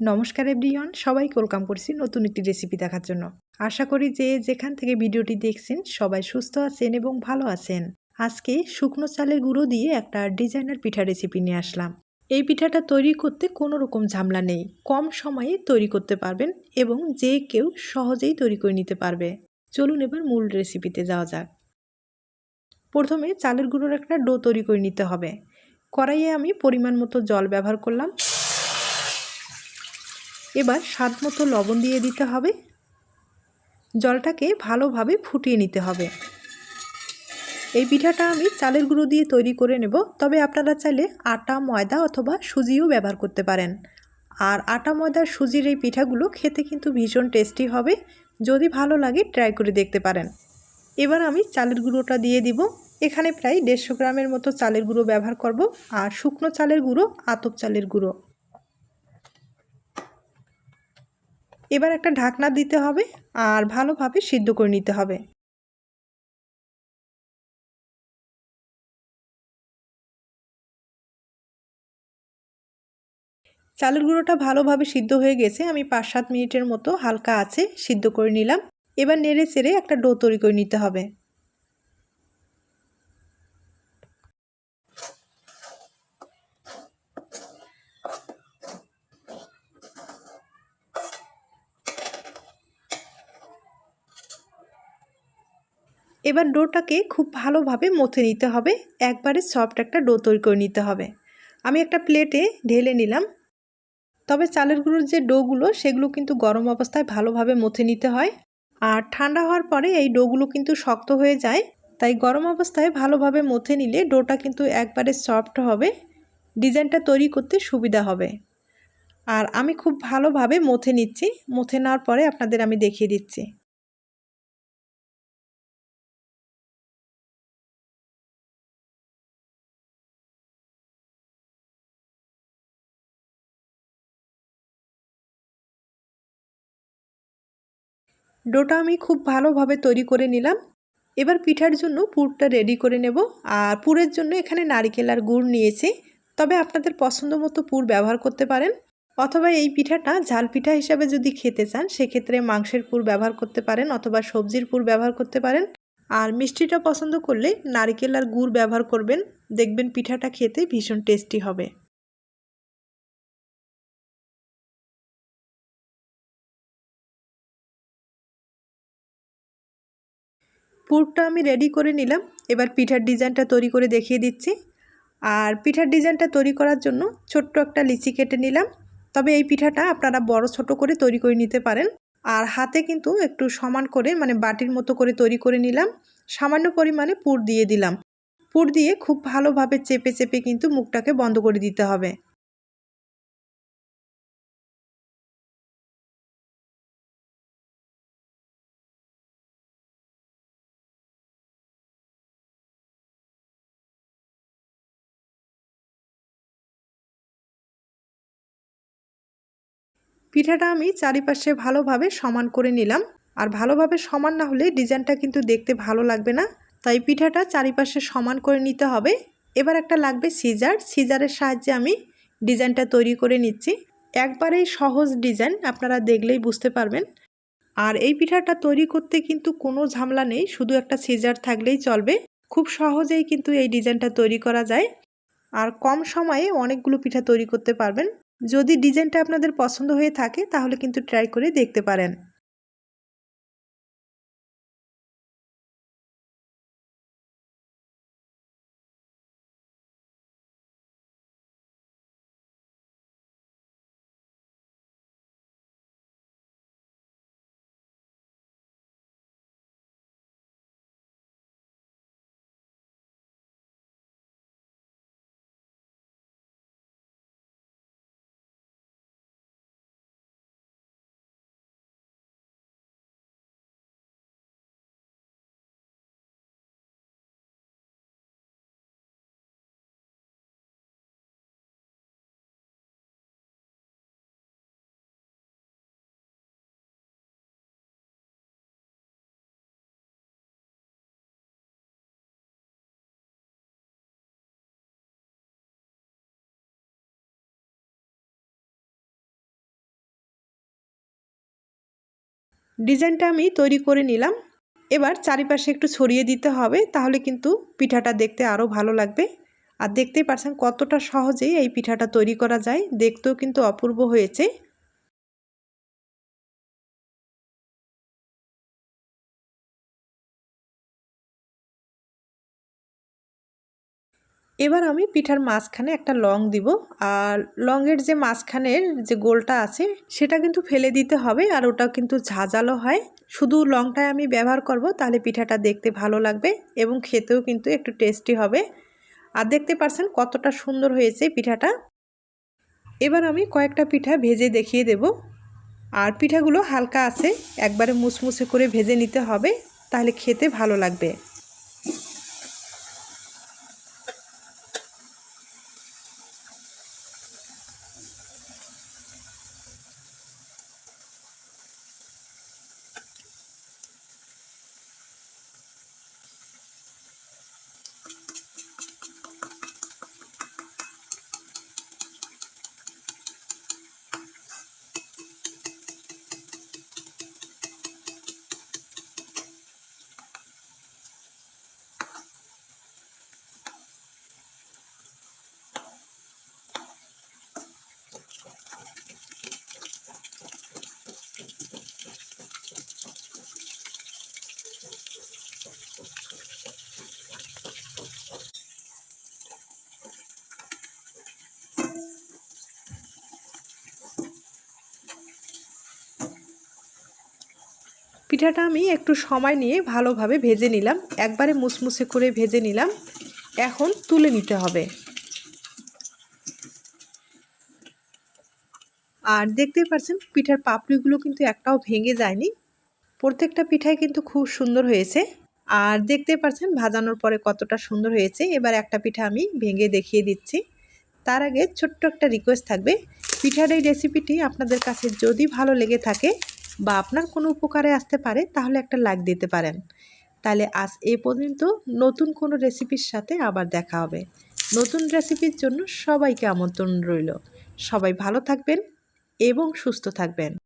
নমস্কার এভরিওয়ান সবাই ওয়েলকাম করছি নতুন একটি রেসিপি দেখার জন্য। আশা করি যে যেখান থেকে ভিডিওটি দেখছেন, সবাই সুস্থ আছেন এবং ভালো আছেন। আজকে শুকনো চালের গুঁড়ো দিয়ে একটা ডিজাইনার পিঠা রেসিপি নিয়ে আসলাম। এই পিঠাটা তৈরি করতে কোনো রকম ঝামেলা নেই। কম সময়ে তৈরি করতে পারবেন এবং যে কেউ সহজেই তৈরি করে নিতে পারবে। চলুন এবার মূল রেসিপিতে যাওয়া যাক। প্রথমে চালের গুঁড়োর একটা ডো তৈরি করে নিতে হবে। কড়াইয়ে আমি পরিমাণ মতো জল ব্যবহার করলাম। এবার স্বাদ মতো লবণ দিয়ে দিতে হবে। জলটাকে ভালোভাবে ফুটিয়ে নিতে হবে। এই পিঠাটা আমি চালের গুঁড়ো দিয়ে তৈরি করে নেব। তবে আপনারা চাইলে আটা, ময়দা অথবা সুজিও ব্যবহার করতে পারেন। আর আটা ময়দার সুজির এই পিঠাগুলো খেতে কিন্তু ভীষণ টেস্টি হবে। যদি ভালো লাগে ট্রাই করে দেখতে পারেন। এবার আমি চালের গুঁড়োটা দিয়ে দিব। এখানে প্রায় দেড়শো গ্রামের মতো চালের গুঁড়ো ব্যবহার করব। আর শুকনো চালের গুঁড়ো, আতপ চালের গুঁড়ো। এবার একটা ঢাকনা দিতে হবে আর ভালোভাবে সিদ্ধ করে নিতে হবে। চালের গুঁড়োটা ভালোভাবে সিদ্ধ হয়ে গেছে। আমি পাঁচ সাত মিনিটের মতো হালকা আছে সিদ্ধ করে নিলাম। এবার নেড়ে চেড়ে একটা ডো তৈরি করে নিতে হবে। এবার ডোটাকে খুব ভালোভাবে মথে নিতে হবে। একবারে সফট একটা ডো তৈরি করে নিতে হবে। আমি একটা প্লেটে ঢেলে নিলাম। তবে চালের গুঁড়োর যে ডোগুলো, সেগুলো কিন্তু গরম অবস্থায় ভালোভাবে মথে নিতে হয়। আর ঠান্ডা হওয়ার পরে এই ডোগুলো কিন্তু শক্ত হয়ে যায়। তাই গরম অবস্থায় ভালোভাবে মথে নিলে ডোটা কিন্তু একবারে সফট হবে। ডিজাইনটা তৈরি করতে সুবিধা হবে। আর আমি খুব ভালোভাবে মথে নিচ্ছি। মথে নেওয়ার পরে আপনাদের আমি দেখিয়ে দিচ্ছি। ডোটা আমি খুব ভালোভাবে তৈরি করে নিলাম। এবার পিঠার জন্য পুরটা রেডি করে নেব। আর পুরের জন্য এখানে নারিকেল আর গুড় নিয়েছি। তবে আপনাদের পছন্দ মতো পুর ব্যবহার করতে পারেন। অথবা এই পিঠাটা ঝাল পিঠা হিসাবে যদি খেতে চান, সেক্ষেত্রে মাংসের পুর ব্যবহার করতে পারেন অথবা সবজির পুর ব্যবহার করতে পারেন। আর মিষ্টিটা পছন্দ করলে নারিকেল আর গুড় ব্যবহার করবেন। দেখবেন পিঠাটা খেতে ভীষণ টেস্টি হবে। পুরটা আমি রেডি করে নিলাম। এবার পিঠার ডিজাইনটা তৈরি করে দেখিয়ে দিচ্ছি। আর পিঠার ডিজাইনটা তৈরি করার জন্য ছোট্ট একটা লিচি কেটে নিলাম। তবে এই পিঠাটা আপনারা বড় ছোট করে তৈরি করে নিতে পারেন। আর হাতে কিন্তু একটু সমান করে মানে বাটির মতো করে তৈরি করে নিলাম। সামান্য পরিমাণে পুর দিয়ে দিলাম। পুর দিয়ে খুব ভালোভাবে চেপে চেপে কিন্তু মুখটাকে বন্ধ করে দিতে হবে। পিঠাটা আমি চারিপাশে ভালোভাবে সমান করে নিলাম। আর ভালোভাবে সমান না হলে ডিজাইনটা কিন্তু দেখতে ভালো লাগবে না। তাই পিঠাটা চারিপাশে সমান করে নিতে হবে। এবার একটা লাগবে সিজার সিজারের সাহায্যে আমি ডিজাইনটা তৈরি করে নিচ্ছি। একবারেই সহজ ডিজাইন, আপনারা দেখলেই বুঝতে পারবেন। আর এই পিঠাটা তৈরি করতে কিন্তু কোনো ঝামেলা নেই, শুধু একটা সিজার থাকলেই চলবে। খুব সহজেই কিন্তু এই ডিজাইনটা তৈরি করা যায়। আর কম সময়ে অনেকগুলো পিঠা তৈরি করতে পারবেন। যদি ডিজাইনটা আপনাদের পছন্দ হয়ে থাকে তাহলে কিন্তু ট্রাই করে দেখতে পারেন। ডিজাইনটা আমি তৈরি করে নিলাম। এবার চারিপাশে একটু ছড়িয়ে দিতে হবে, তাহলে কিন্তু পিঠাটা দেখতে আরও ভালো লাগবে। আর দেখতেই পারছেন কতটা সহজেই এই পিঠাটা তৈরি করা যায়। দেখতেও কিন্তু অপূর্ব হয়েছে। এবার আমি পিঠার মাঝখানে একটা লং দিব। আর লংয়ের যে মাঝখানের যে গোলটা আছে, সেটা কিন্তু ফেলে দিতে হবে আর ওটা কিন্তু ঝাঁঝালো হয়। শুধু লংটাই আমি ব্যবহার করব, তাহলে পিঠাটা দেখতে ভালো লাগবে এবং খেতেও কিন্তু একটু টেস্টি হবে। আর দেখতে পারছেন কতটা সুন্দর হয়েছে পিঠাটা। এবার আমি কয়েকটা পিঠা ভেজে দেখিয়ে দেব। আর পিঠাগুলো হালকা আছে, একবারে মুসমুসে করে ভেজে নিতে হবে, তাহলে খেতে ভালো লাগবে। পিঠাটা আমি একটু সময় নিয়ে ভালোভাবে ভেজে নিলাম। একবারে মুসমুসে করে ভেজে নিলাম। এখন তুলে নিতে হবে। আর দেখতেই পাচ্ছেন, পিঠার পাপড়িগুলো কিন্তু একটাও ভেঙে যায়নি। প্রত্যেকটা পিঠাই কিন্তু খুব সুন্দর হয়েছে। আর দেখতে পাচ্ছেন, ভাজানোর পরে কতটা সুন্দর হয়েছে। এবার একটা পিঠা আমি ভেঙে দেখিয়ে দিচ্ছি। তার আগে ছোট্ট একটা রিকোয়েস্ট থাকবে। পিঠার এই রেসিপিটি আপনাদের কাছে যদি ভালো লেগে থাকে বা আপনার কোনো উপকারে আসতে পারে, তাহলে একটা লাইক দিতে পারেন। তাহলে আজ এ পর্যন্ত নতুন কোনো রেসিপির সাথে আবার দেখা হবে। নতুন রেসিপির জন্য সবাইকে আমন্ত্রণ রইল। সবাই ভালো থাকবেন এবং সুস্থ থাকবেন।